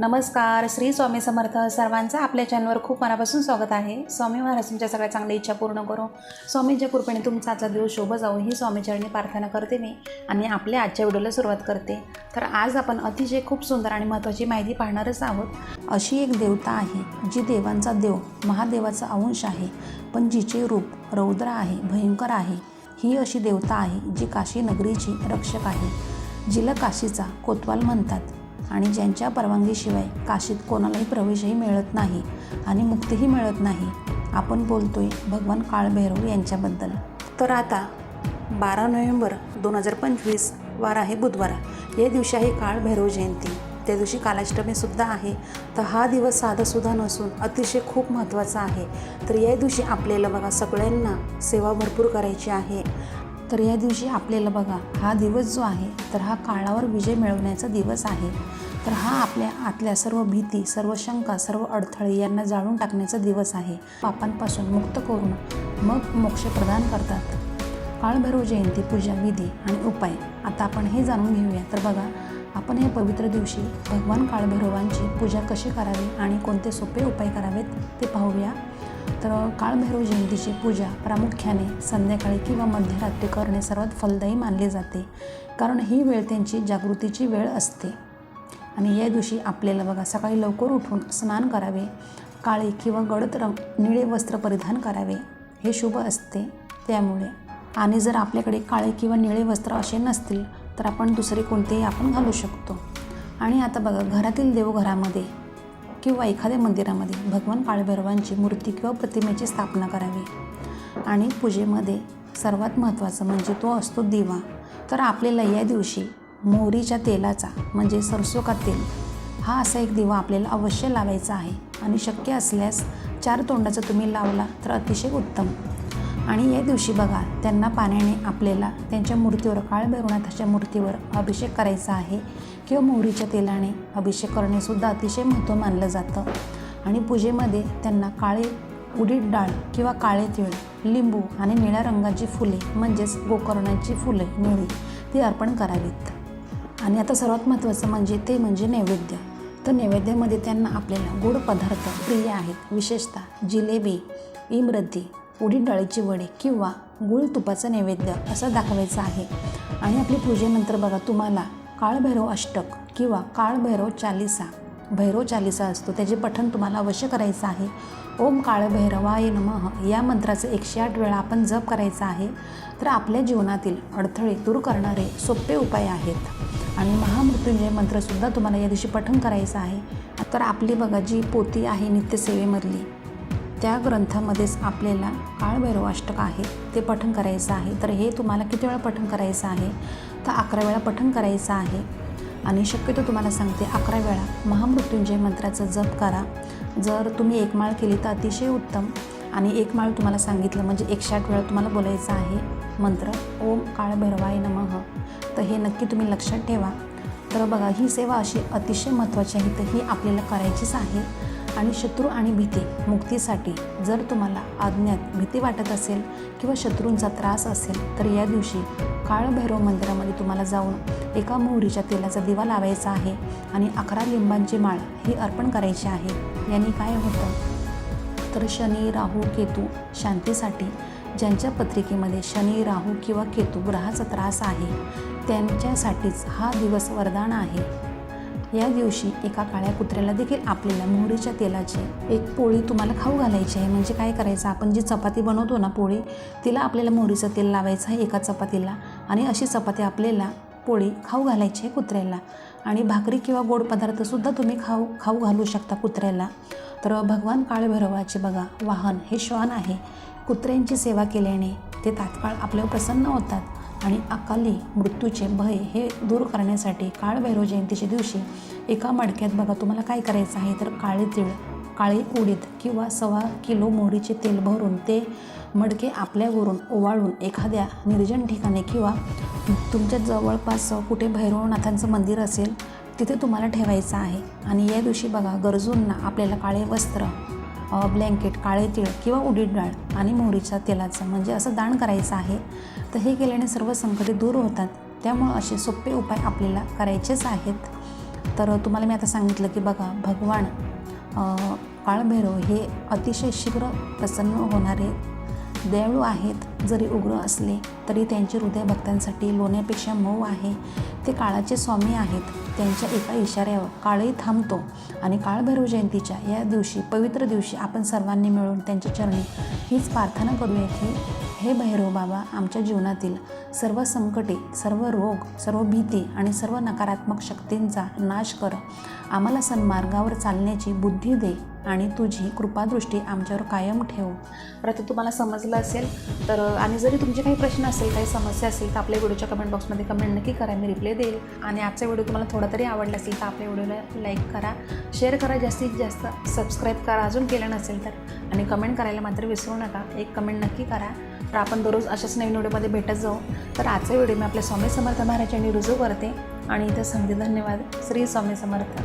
नमस्कार श्री स्वामी समर्थ सर्वांचं आपल्या चॅनलवर खूप मनापासून स्वागत आहे. स्वामी महाराज तुमच्या सगळ्या चांगल्या इच्छा पूर्ण करो. स्वामींच्या कृपेने तुमचा आजचा दिवस शोभ जाऊ ही स्वामीचरणी प्रार्थना करते मी आणि आपल्या आजच्या व्हिडिओला सुरुवात करते. तर आज आपण अतिशय खूप सुंदर आणि महत्त्वाची माहिती पाहणारच आहोत. अशी एक देवता आहे जी देवांचा देव महादेवाचा अंश आहे पण जिचे रूप रौद्र आहे भयंकर आहे. ही अशी देवता आहे जी काशी नगरीची रक्षक आहे. जिला काशीचा कोतवाल म्हणतात. आणि ज्यांच्या परवानगीशिवाय काशीत कोणालाही प्रवेशही मिळत नाही आणि मुक्तीही मिळत नाही. आपण बोलतोय भगवान काळभैरव यांच्याबद्दल. तर आता बारा नोव्हेंबर दोन हजार पंचवीस वार आहे बुधवार. या दिवशी आहे काळभैरव जयंती. त्या दिवशी कालाष्टमीसुद्धा आहे. तर हा दिवस साधासुद्धा नसून अतिशय खूप महत्त्वाचा आहे. तर या दिवशी आपल्याला बघा सगळ्यांना सेवा भरपूर करायची आहे. तर या दिवशी आपल्याला बघा हा दिवस जो आहे तर हा काळावर विजय मिळवण्याचा दिवस आहे. तर हा आपल्या आतल्या सर्व भीती सर्व शंका सर्व अडथळे यांना जाळून टाकण्याचा दिवस आहे. पापांपासून मुक्त करून मग मोक्ष प्रदान करतात. काळभैरव जयंती पूजा विधी आणि उपाय आता आपण हे जाणून घेऊया. तर बघा आपण या पवित्र दिवशी भगवान काळभैरवांची पूजा कशी करावी आणि कोणते सोपे उपाय करावेत ते पाहूया. तर काळभैरव जयंतीची पूजा प्रामुख्याने संध्याकाळी किंवा मध्यरात्री करणे सर्वात फलदायी मानले जाते कारण ही वेळ त्यांची जागृतीची वेळ असते. आणि या दिवशी आपल्याला बघा सकाळी लवकर उठून स्नान करावे काळे किंवा गडद रंग निळे वस्त्र परिधान करावे हे शुभ असते. त्यामुळे आणि जर आपल्याकडे काळे किंवा निळे वस्त्र असे नसतील तर आपण दुसरे कोणतेही आपण घालू शकतो. आणि आता बघा घरातील देवघरामध्ये किंवा एखाद्या मंदिरामध्ये भगवान काळभैरवांची मूर्ती किंवा प्रतिमेची स्थापना करावी. आणि पूजेमध्ये सर्वात महत्त्वाचं म्हणजे तो असतो दिवा. तर आपल्याला या दिवशी मोहरीच्या तेलाचा म्हणजे सरसो का तेल हा असा एक दिवा आपल्याला अवश्य लावायचा आहे. आणि शक्य असल्यास चार तोंडाचा तुम्ही लावला तर अतिशय उत्तम. आणि या दिवशी बघा त्यांना पाण्याने आपल्याला त्यांच्या मूर्तीवर काळभैरवनाथाच्या मूर्तीवर अभिषेक करायचा आहे किंवा मोहरीच्या तेलाने अभिषेक करणेसुद्धा अतिशय महत्त्व मानलं जातं. आणि पूजेमध्ये त्यांना काळे उडीद डाळ किंवा काळे तिळ लिंबू आणि निळ्या रंगाची फुले म्हणजेच गोकर्णाची फुले निळी ती अर्पण करावीत. आणि आता सर्वात महत्त्वाचं म्हणजे ते म्हणजे नैवेद्य. तर नैवेद्यामध्ये त्यांना आपल्याला गोड पदार्थ प्रिय आहेत. विशेषतः जिलेबी इमरती उडीद डाळीची वडे किंवा गुळ तुपाचं नैवेद्य असं दाखवायचं आहे. आणि आपली पूजेनंतर बघा तुम्हाला काळभैरव अष्टक किंवा काळभैरव चालिसा भैरव चालिसा असतो त्याचे पठण तुम्हाला अवश्य करायचं आहे. ओम काळभैरवाय नमः या मंत्राचं एकशे आठ वेळा आपण जप करायचा आहे. तर आपल्या जीवनातील अडथळे दूर करणारे सोपे उपाय आहेत. आणि महामृत्युंजय मंत्रसुद्धा तुम्हाला या दिवशी पठण करायचं आहे. तर आपली बघा जी पोती आहे नित्यसेवेमधली त्या ग्रंथामध्येच आपल्याला काळभैरवाष्टक आहे ते पठण करायचं आहे. तर हे तुम्हाला किती वेळा पठण करायचं आहे? तर अकरा वेळा पठण करायचं आहे. आणि शक्यतो तुम्हाला सांगते अकरा वेळा महामृत्युंजय मंत्राचा जप करा. जर तुम्ही एक माळ केली तर अतिशय उत्तम. आणि एक माळ तुम्हाला सांगितलं म्हणजे एकशे आठ वेळा तुम्हाला बोलायचं आहे मंत्र ओम काळभैरवाय नमः. तर हे नक्की तुम्ही लक्षात ठेवा. तर बघा ही सेवा अशी अतिशय महत्त्वाची आहे तर ही आपल्याला करायचीच आहे. आणि शत्रू आणि भीती मुक्तीसाठी जर तुम्हाला आज्ञात भीती वाटत असेल किंवा शत्रूंचा त्रास असेल तर या दिवशी काळभैरव मंदिरामध्ये तुम्हाला जाऊन एका मोहरीच्या तेलाचा दिवा लावायचा आहे आणि अकरा लिंबांची माळ ही अर्पण करायची आहे. यांनी काय होतं? तर शनी राहू केतू शांतीसाठी ज्यांच्या पत्रिकेमध्ये शनी राहू किंवा केतू ग्रहाचा त्रास आहे त्यांच्यासाठीच हा दिवस वरदान आहे. या दिवशी एका काळ्या कुत्र्याला देखील आपल्याला मोहरीच्या तेलाची एक पोळी तुम्हाला खाऊ घालायची आहे. म्हणजे काय करायचं? आपण जी चपाती बनवतो ना पोळी तिला आपल्याला मोहरीचं तेल लावायचं आहे एका चपातीला आणि अशी चपाती आपल्याला पोळी खाऊ घालायची आहे कुत्र्याला. आणि भाकरी किंवा गोड पदार्थसुद्धा तुम्ही खाऊ खाऊ घालू शकता कुत्र्याला. तर भगवान काळभैरवाचे बघा वाहन हे श्वान आहे. कुत्र्यांची सेवा केल्याने ते तात्काळ आपल्यावर प्रसन्न होतात. आणि अकाली मृत्यूचे भय हे दूर करण्यासाठी काळभैरव जयंतीच्या दिवशी एका मडक्यात बघा तुम्हाला काय करायचं आहे? तर काळे तीळ काळे उडीद किंवा सव्वा किलो मोहरीचे तेल भरून ते मडके आपल्यावरून ओवाळून एखाद्या निर्जन ठिकाणी किंवा तुमच्या जवळपास कुठे भैरवनाथांचं मंदिर असेल तिथे तुम्हाला ठेवायचं आहे. आणि या दिवशी बघा गरजूंना आपल्याला काळे वस्त्र ब्लँकेट काळे तीळ किंवा उडीद डाळ आणि मोहरीच्या तेलाचं म्हणजे असं दान करायचं आहे. तर हे केल्याने सर्व संकटे दूर होतात. त्यामुळं असे सोपे उपाय आपल्याला करायचेच आहेत. तर तुम्हाला मी आता सांगितलं की बघा भगवान काळभैरव हे अतिशय शीघ्र प्रसन्न होणारे दयाळू आहेत. जरी उग्र असले तरी त्यांचे हृदय भक्तांसाठी लोण्यापेक्षा मऊ आहे. ते काळाचे स्वामी आहेत. त्यांच्या एका इशाऱ्यावर काळही थांबतो आणि काळभैरव जयंतीच्या या दिवशी पवित्र दिवशी आपण सर्वांनी मिळून त्यांच्या चरणी हीच प्रार्थना करूया की हे भैरव बाबा आमच्या जीवनातील सर्व संकटे सर्व रोग सर्व भीती आणि सर्व नकारात्मक शक्तींचा नाश कर. आम्हाला सन्मार्गावर चालण्याची बुद्धी दे आणि तुझी कृपादृष्टी आमच्यावर कायम ठेव. तर आता तुम्हाला समजलं असेल तर आणि जरी तुमचे काही प्रश्न असेल काही समस्या असेल तर आपल्या व्हिडिओच्या कमेंट बॉक्समध्ये कमेंट नक्की करा मी रिप्लाय देईल. आणि आजचा व्हिडिओ तुम्हाला थोडा तरी आवडला असेल तर आपल्या व्हिडिओला लाईक करा शेअर करा जास्तीत जास्त सबस्क्राईब करा. अजून केलं नसेल तर आणि कमेंट करायला मात्र विसरू नका. एक कमेंट नक्की करा. तर आपण दररोज अशाच नवीन व्हिडिओमध्ये भेटत जाऊ. तर आजचा व्हिडिओ मी आपल्या स्वामी समर्थ महाराजांनी रुजू करते. आणि इथं समजे धन्यवाद. श्री स्वामी समर्थ.